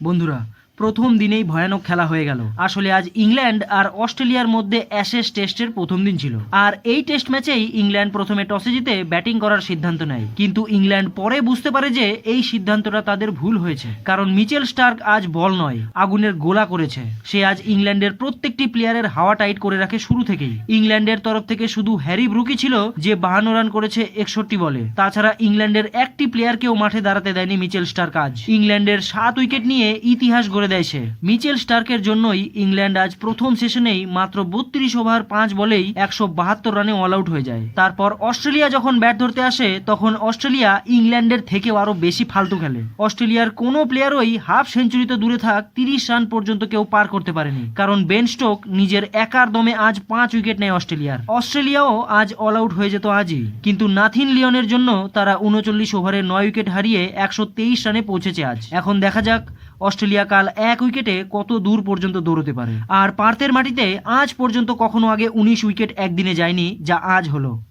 বন্ধুরা প্রথম দিনেই ভয়ানক খেলা হয়ে গেল। আসলে আজ ইংল্যান্ড আর অস্ট্রেলিয়ার মধ্যে অ্যাশেস টেস্টের প্রথম দিন ছিল। আর এই টেস্ট ম্যাচেই ইংল্যান্ড প্রথমে টসে জিতে ব্যাটিং করার সিদ্ধান্ত নেয়। কিন্তু ইংল্যান্ড পরে বুঝতে পারে যে এই সিদ্ধান্তটা তাদের ভুল হয়েছে। কারণ মিচেল স্টার্ক আজ বল নয়, আগুনের গোলা করেছে। সে আজ ইংল্যান্ডের প্রত্যেকটি প্লেয়ারের হাওয়া টাইট করে রাখে শুরু থেকেই। ইংল্যান্ডের তরফ থেকে শুধু হ্যারি ব্রুকি ছিল যে বাহান্ন রান করেছে একষট্টি বলে। তাছাড়া ইংল্যান্ডের একটি প্লেয়ারকেও মাঠে দাঁড়াতে দেয়নি মিচেল স্টার্ক আজ। ইংল্যান্ডের সাত উইকেট নিয়ে ইতিহাস গড়ে দেয় মিচেল স্টার্কের জন্যই ইংল্যান্ড আজ প্রথম সেশনেই মাত্র বত্রিশ ওভার পাঁচ বলেই একশো বাহাত্তর রানে অল আউট হয়ে যায়। তারপর অস্ট্রেলিয়া যখন ব্যাট ধরতে আসে, তখন অস্ট্রেলিয়া ইংল্যান্ডের থেকেও আরও বেশি ফালতু খেলে। অস্ট্রেলিয়ার কোনো প্লেয়ারই হাফ সেঞ্চুরি তো দূরে থাক তিরিশ রান পর্যন্ত কেউ পার করতে পারেনি। কারণ বেন স্টোক নিজের একার দমে আজ পাঁচ উইকেট নেয় অস্ট্রেলিয়ার। অস্ট্রেলিয়াও আজ অল আউট হয়ে যেত আজই। কিন্তু নাথিন লিওনের জন্য তারা উনচল্লিশ ওভারে নয় উইকেট হারিয়ে একশো তেইশ রানে পৌঁছেছে আজ। এখন দেখা যাক অস্ট্রেলিয়া কাল এক উইকেটে কত দূর পর্যন্ত দৌড়তে পারে? আর পার্থের মাটিতে আজ পর্যন্ত কখনো আগে উনিশ উইকেট একদিনে যায়নি, যা আজ হলো।